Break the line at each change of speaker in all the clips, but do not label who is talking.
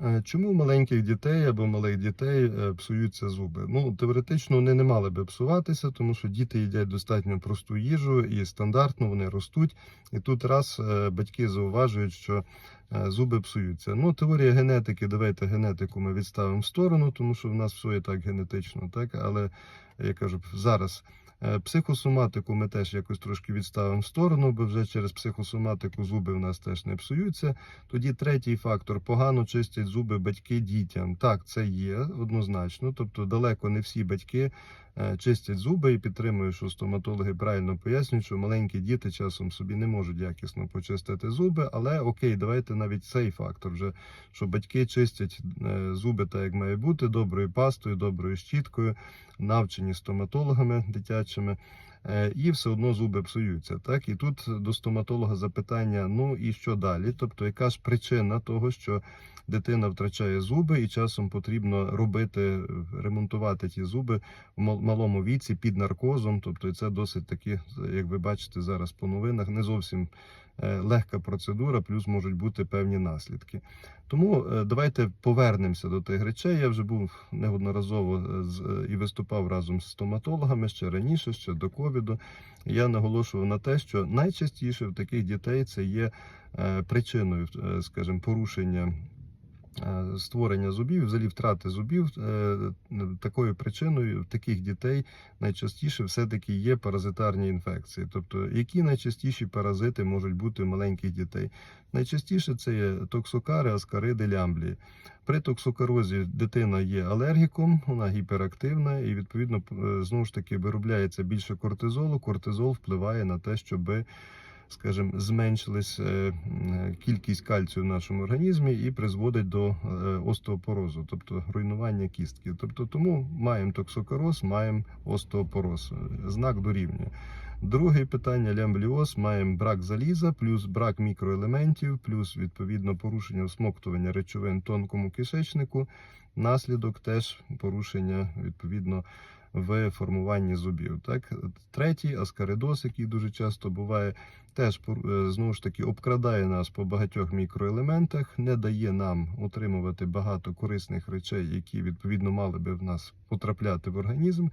Е, Чому маленьких дітей або малих дітей е, псуються зуби? Ну, теоретично вони не мали би псуватися, тому що діти їдять достатньо просту їжу і стандартно вони ростуть. І тут раз е, батьки зауважують, що зуби псуються. Ну, теорія генетики, давайте генетику ми відставимо в сторону, тому що в нас все і так генетично, так? Але я кажу, зараз. Е, Психосоматику ми теж якось трошки відставимо в сторону, бо вже через психосоматику зуби в нас теж не псуються. Тоді третій фактор погано чистять зуби батьки дітям. Так, це є однозначно. Тобто далеко не всі батьки чистять зуби і підтримую, що стоматологи правильно пояснюють, що маленькі діти часом собі не можуть якісно почистити зуби. Але окей, давайте навіть цей фактор вже що батьки чистять е, зуби так, як має бути, доброю пастою, доброю щіткою, навчені стоматологами дитячими. Е, І все одно зуби псуються. Так і тут до стоматолога запитання: ну і що далі? Тобто, яка ж причина того, що дитина втрачає зуби, і часом потрібно робити, ремонтувати ті зуби в малому віці під наркозом. Тобто, це досить таки, як ви бачите зараз по новинах, не зовсім е, легка процедура, плюс можуть бути певні наслідки. Тому е, давайте повернемося до тих речей. Я вже був неодноразово е, е, і виступав разом з стоматологами ще раніше, ще до ковіду. Я наголошував на те, що найчастіше в таких дітей це є е, причиною, е, скажімо, порушення. Е, Створення зубів, взагалі втрати зубів е, такою причиною в таких дітей найчастіше все-таки є паразитарні інфекції. Тобто, які найчастіші паразити можуть бути у маленьких дітей? Найчастіше це є токсокари, аскариди, лямблії. При токсокарозі дитина є алергіком, вона гіперактивна і відповідно е, знову ж таки виробляється більше кортизолу. Кортизол впливає на те, щоби скажімо, зменшилась е, кількість кальцію в нашому організмі і призводить до е, остеопорозу, тобто руйнування кістки. Тобто, тому маємо токсокороз, маємо остеопороз. Знак дорівнює. Друге питання лямбліоз, маємо брак заліза, плюс брак мікроелементів, плюс відповідно порушення всмоктування речовин тонкому кишечнику. Наслідок теж порушення відповідно в формуванні зубів. Так, третій аскаридоз, який дуже часто буває, теж е, знову ж таки обкрадає нас по багатьох мікроелементах, не дає нам отримувати багато корисних речей, які відповідно мали би в нас потрапляти в організм.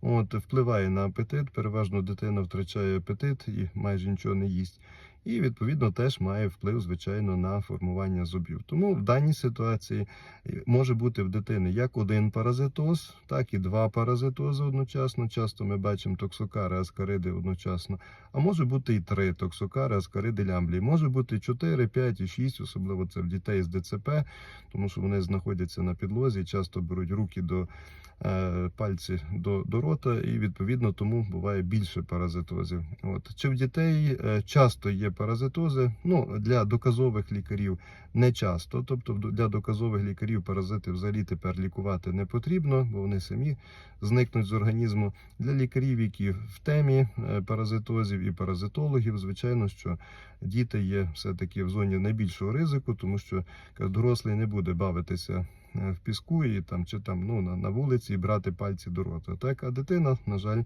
От впливає на апетит. Переважно дитина втрачає апетит і майже нічого не їсть. І відповідно теж має вплив, звичайно, на формування зубів. Тому в даній ситуації е, може бути в дитини як один паразитоз, так і два паразитози одночасно. Часто ми бачимо токсокари, аскариди одночасно. А може бути і три токсокари, аскариди, лямблії. Може бути 4, 5 і 6, особливо це в дітей з ДЦП, тому що вони знаходяться на підлозі, часто беруть руки до е, пальці до, до рота, і відповідно тому буває більше паразитозів. От чи в дітей е, часто є паразитози? Ну для доказових лікарів не часто. Тобто для доказових лікарів паразити взагалі тепер лікувати не потрібно, бо вони самі зникнуть з організму. Для лікарів, які в темі е, паразитозів і паразитологів, звичайно, що діти є все-таки в зоні найбільшого ризику, тому що дорослий не буде бавитися в піску і там чи там ну на, на вулиці і брати пальці до рота. Так, а дитина, на жаль,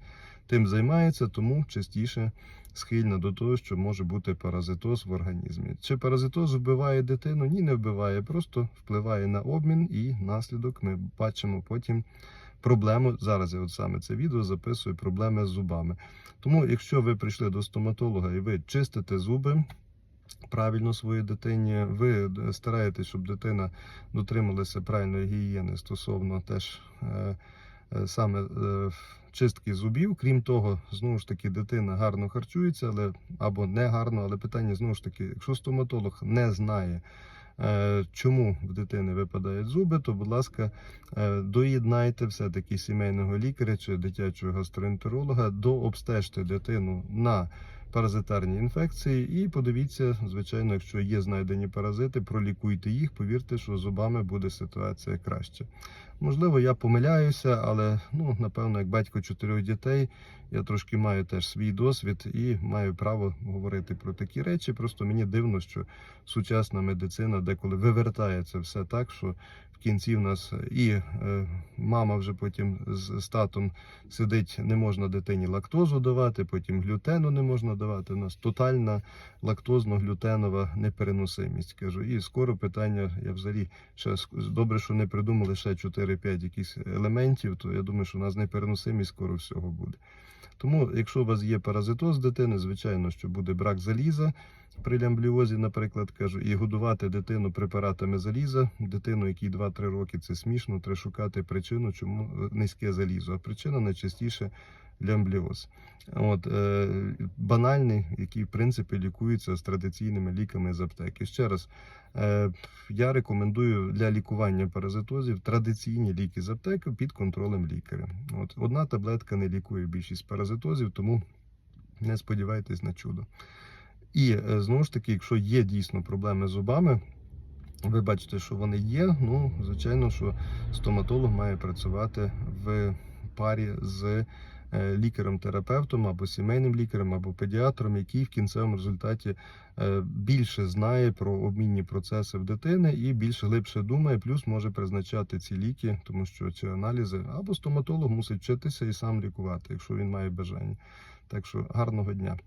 тим займається, тому частіше схильна до того, що може бути паразитоз в організмі. Чи паразитоз вбиває дитину? Ні, не вбиває, просто впливає на обмін, і наслідок ми бачимо потім проблему. Зараз я от саме це відео записую проблеми з зубами. Тому, якщо ви прийшли до стоматолога і ви чистите зуби. Правильно своїй дитині, ви стараєтесь, щоб дитина дотрималася правильної гігієни стосовно теж е, е, саме е, чистки зубів. Крім того, знову ж таки, дитина гарно харчується, але або не гарно, але питання знову ж таки, якщо стоматолог не знає. е, Чому в дитини випадають зуби, то, будь ласка, е, доєднайте все-таки сімейного лікаря чи дитячого гастроентеролога, дообстежте дитину на паразитарні інфекції і подивіться, звичайно, якщо є знайдені паразити, пролікуйте їх. Повірте, що зубами буде ситуація краще. Можливо, я помиляюся, але ну напевно, як батько чотирьох дітей, я трошки маю теж свій досвід і маю право говорити про такі речі. Просто мені дивно, що сучасна медицина деколи вивертає це все так, що в кінці в нас і е, мама вже потім з, татом сидить, не можна дитині лактозу давати, потім глютену не можна давати. У нас тотальна лактозно-глютенова непереносимість. Кажу, і скоро питання, я взагалі ще добре, що не придумали ще 4-5 якихось елементів, то я думаю, що у нас непереносимість скоро всього буде. Тому, якщо у вас є паразитоз дитини, звичайно, що буде брак заліза при лямбліозі, наприклад, кажу, і годувати дитину препаратами заліза, дитину, якій 2-3 роки, це смішно, треба шукати причину, чому е, низьке залізо. А причина найчастіше лямбліоз. От, е, банальний, який в принципі лікується з традиційними ліками з аптеки. Ще раз, е, я рекомендую для лікування паразитозів традиційні ліки з аптеки під контролем лікаря. От, одна таблетка не лікує більшість паразитозів, тому не сподівайтесь на чудо. І е, знову ж таки, якщо є дійсно проблеми з зубами, ви бачите, що вони є. Ну, звичайно, що стоматолог має працювати в парі з лікарем-терапевтом або сімейним лікарем, або педіатром, який в кінцевому результаті е, більше знає про обмінні процеси в дитини і більш глибше думає, плюс може призначати ці ліки, тому що ці аналізи або стоматолог мусить вчитися і сам лікувати, якщо він має бажання. Так що гарного дня.